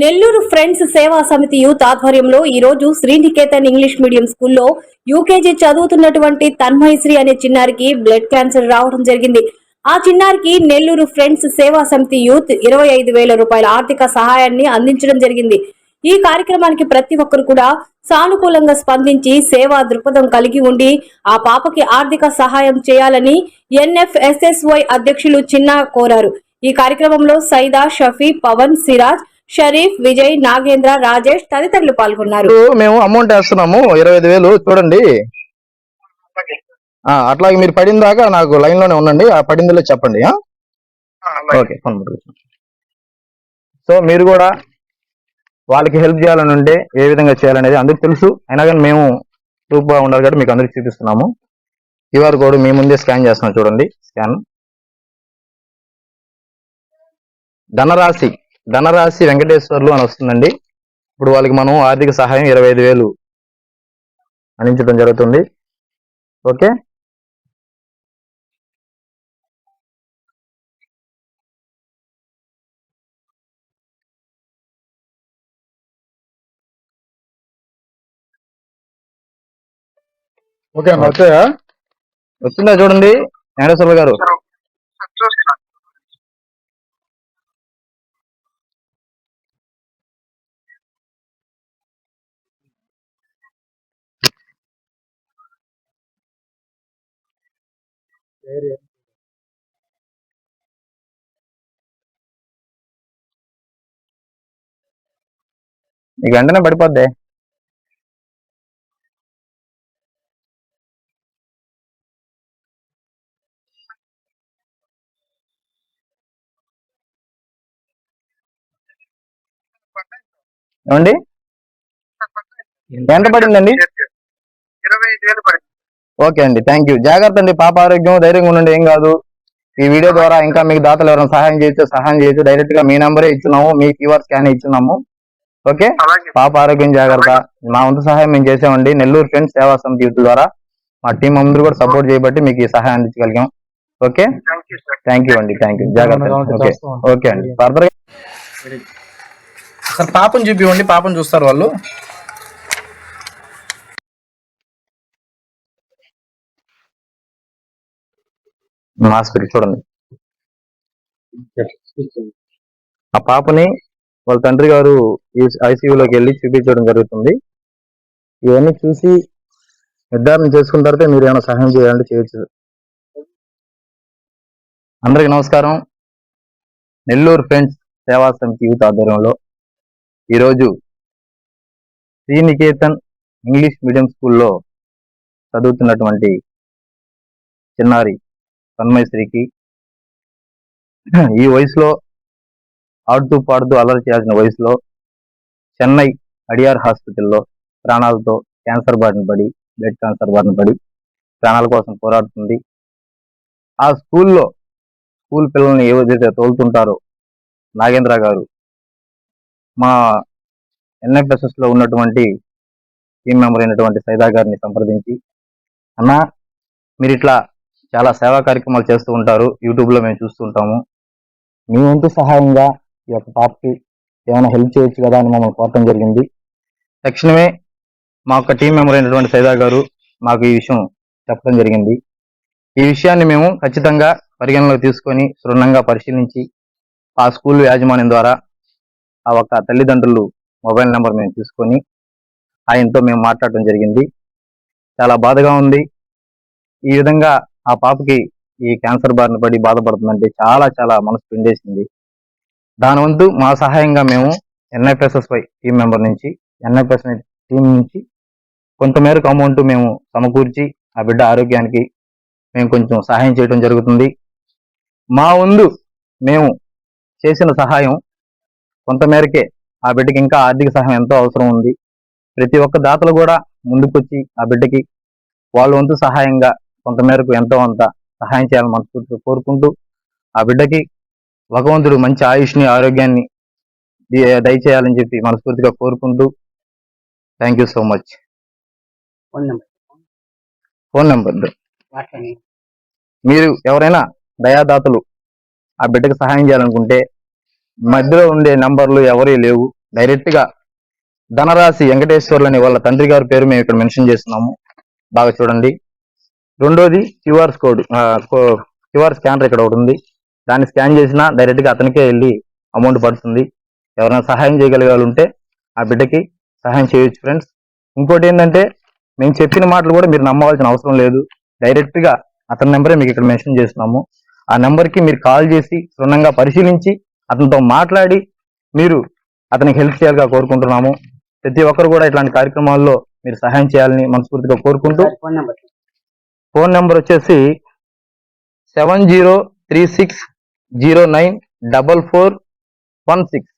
Nellore friends సేవా సమితి youth ఆధ్వర్యంలో ఈ రోజు శ్రీనికేతన్ ఇంగ్లీష్ మీడియం స్కూల్లో యూకేజీ చదువుతున్నటువంటి తన్మయశ్రీ అనే చిన్నారికి బ్లడ్ క్యాన్సర్ రావడం జరిగింది. ఆ చిన్నారికి నెల్లూరు ఫ్రెండ్స్ సేవా సమితి యూత్ ఇరవై ఐదు వేల రూపాయల ఆర్థిక సహాయాన్ని అందించడం జరిగింది. ఈ కార్యక్రమానికి ప్రతి ఒక్కరు కూడా సానుకూలంగా స్పందించి సేవా దృక్పథం కలిగి ఉండి ఆ పాపకి ఆర్థిక సహాయం చేయాలని ఎన్ఎఫ్ఎస్ఎస్వై అధ్యక్షులు చిన్న కోరారు. ఈ కార్యక్రమంలో సైదా షఫీ పవన్ సిరాజ్ షరీఫ్ విజయ్ నాగేంద్ర రాజేష్ తదితరులు పాల్గొన్నారు. మేము అమౌంట్ వేస్తున్నాము ఇరవై ఐదు వేలు చూడండి. ఆ, అట్లాగే మీరు పడిన దాకా నాకు లైన్లోనే ఉండండి ఆ పడిందిలో చెప్పండి ఆ? ఓకే. సో మీరు కూడా వాళ్ళకి హెల్ప్ చేయాలని ఉంటే ఏ విధంగా చేయాలనేది అందరికి తెలుసు. అయినా కానీ మేము ప్రూఫ్గా ఉండాలి కాబట్టి మీకు అందరికి చూపిస్తున్నాము. క్యూఆర్ కోడ్ మీ ముందే స్కాన్ చేస్తున్నాం చూడండి స్కాన్. ధనరాశి. ధనరాశి వెంకటేశ్వర్లు అని వస్తుందండి. ఇప్పుడు వాళ్ళకి మనం ఆర్థిక సహాయం ఇరవై ఐదు వేలు అందించడం జరుగుతుంది. ఓకే? ఓకే వచ్చాయా? వచ్చిందా చూడండి. వెంకటేశ్వర్లు గారు. నీకు వెంటనే పడిపోద్ది. ఏమండి? ఎంత పడిందండి? ఇరవై ఐదు వేలు పడింది. ఓకే అండి థ్యాంక్ యూ జాగ్రత్త అండి పాప ఆరోగ్యం ధైర్యంగా ఉండండి ఏం కాదు. ఈ వీడియో ద్వారా ఇంకా మీకు దాతలు ఎవరైనా సహాయం చేయొచ్చు సహాయం చేయొచ్చు. డైరెక్ట్గా మీ నంబరే ఇచ్చున్నాము మీ క్యూఆర్ స్కాన్ ఇచ్చున్నాము. ఓకే? పాప ఆరోగ్యం జాగ్రత్త. మా వంతు సహాయం మేము చేసామండి. నెల్లూరు ఫ్రెండ్స్ సేవా సమితి యూత్ ద్వారా మా టీం అందరూ కూడా సపోర్ట్ చేయబట్టి మీకు ఈ సహాయం అందించగలిగాం. Okay? Thank you sir thank you అండి థ్యాంక్ యూ జాగ్రత్త ఓకే. ఓకే అండి. ఫర్దర్ సార్ పాపం చూపివ్వండి పాపం చూస్తారు వాళ్ళు. హాస్పిటల్ చూడండి. ఆ పాపని వాళ్ళ తండ్రి గారు ఐసీయూలోకి వెళ్ళి చూపించడం జరుగుతుంది. ఇవన్నీ చూసి నిర్ధారణ చేసుకున్న తర్వాత మీరు ఏమైనా సహాయం చేయాలంటే చేయొచ్చు. అందరికీ నమస్కారం. నెల్లూరు ఫ్రెండ్స్ సేవా సమితి యూత్ ఆధ్వర్యంలో ఈరోజు శ్రీనికేతన్ ఇంగ్లీష్ మీడియం స్కూల్లో చదువుతున్నటువంటి చిన్నారి తన్మయశ్రీకి. ఈ వయసులో ఆడుతూ పాడుతూ అల్లరి చేయాల్సిన వయసులో చెన్నై అడియార్ హాస్పిటల్లో ప్రాణాలతో క్యాన్సర్ బారిన పడి బ్లడ్ క్యాన్సర్ బారిన పడి ప్రాణాల కోసం పోరాడుతుంది. ఆ స్కూల్లో స్కూల్ పిల్లల్ని ఏవైతే తోలుతుంటారో నాగేంద్ర గారు మా ఎన్ఎఫ్ఎస్ఎస్లో ఉన్నటువంటి టీం మెంబర్ అయినటువంటి సైదా గారిని సంప్రదించి అన్నా మీరు ఇట్లా చాలా సేవా కార్యక్రమాలు చేస్తూ ఉంటారు. యూట్యూబ్లో మేము చూస్తూ ఉంటాము. మీ వంతు సహాయంగా ఈ యొక్క పాపకి ఏమైనా హెల్ప్ చేయొచ్చు కదా అని మమ్మల్ని కోరటం జరిగింది. తక్షణమే మా యొక్క టీం మెంబర్ అయినటువంటి సైదా గారు మాకు ఈ విషయం చెప్పడం జరిగింది. ఈ విషయాన్ని మేము ఖచ్చితంగా పరిగణలోకి తీసుకొని క్షుణ్ణంగా పరిశీలించి ఆ స్కూల్ యాజమాన్యం ద్వారా ఆ ఒక్క తల్లిదండ్రులు మొబైల్ నెంబర్ మేము తీసుకొని ఆయనతో మేము మాట్లాడటం జరిగింది. చాలా బాధగా ఉంది. ఈ విధంగా ఆ పాపకి ఈ క్యాన్సర్ బారిన పడి బాధపడుతుందంటే చాలా చాలా మనసు పిండేసింది. దాని వంతు మా సహాయంగా మేము ఎన్ఐపిఎస్ఎస్వై టీం మెంబర్ నుంచి ఎన్ఐపిఎస్ టీం నుంచి కొంతమేరకు అమౌంట్ మేము సమకూర్చి ఆ బిడ్డ ఆరోగ్యానికి మేము కొంచెం సహాయం చేయడం జరుగుతుంది. మా వందు మేము చేసిన సహాయం కొంతమేరకే ఆ బిడ్డకి ఇంకా ఆర్థిక సహాయం ఎంతో అవసరం ఉంది. ప్రతి ఒక్క దాతలు కూడా ముందుకొచ్చి ఆ బిడ్డకి వాళ్ళ వంతు సహాయంగా కొంతమేరకు ఎంతో అంత సహాయం చేయాలని మనస్ఫూర్తిగా కోరుకుంటూ ఆ బిడ్డకి భగవంతుడు మంచి ఆయుష్ని ఆరోగ్యాన్ని దయచేయాలని చెప్పి మనస్ఫూర్తిగా కోరుకుంటూ thank you so much. Phone number. మీరు ఎవరైనా దయాదాతలు ఆ బిడ్డకు సహాయం చేయాలనుకుంటే మధ్యలో ఉండే నంబర్లు ఎవరి లేవు. డైరెక్ట్గా ధనరాశి వెంకటేశ్వర్లు అనే వాళ్ళ తండ్రి గారి పేరు మేము ఇక్కడ మెన్షన్ చేస్తున్నాము. బాగా చూడండి. రెండోది క్యూఆర్ కోడ్ క్యూఆర్ స్కానర్ ఇక్కడ ఒకటి ఉంది. దాన్ని స్కాన్ చేసినా డైరెక్ట్గా అతనికే వెళ్ళి అమౌంట్ పడుతుంది. ఎవరైనా సహాయం చేయగలిగే ఉంటే ఆ బిడ్డకి సహాయం చేయొచ్చు ఫ్రెండ్స్. ఇంకోటి ఏంటంటే మేము చెప్పిన మాటలు కూడా మీరు నమ్మవలసిన అవసరం లేదు. డైరెక్ట్గా అతని నెంబరే మీకు ఇక్కడ మెన్షన్ చేస్తున్నాము. ఆ నెంబర్కి మీరు కాల్ చేసి క్షుణ్ణంగా పరిశీలించి అతనితో మాట్లాడి మీరు అతనికి హెల్ప్ చేయాలిగా కోరుకుంటున్నాము. ప్రతి ఒక్కరు కూడా ఇట్లాంటి కార్యక్రమాల్లో మీరు సహాయం చేయాలని మనస్ఫూర్తిగా కోరుకుంటూ ఫోన్ నెంబర్ వచ్చేసి seven zero three six zero nine double four one six.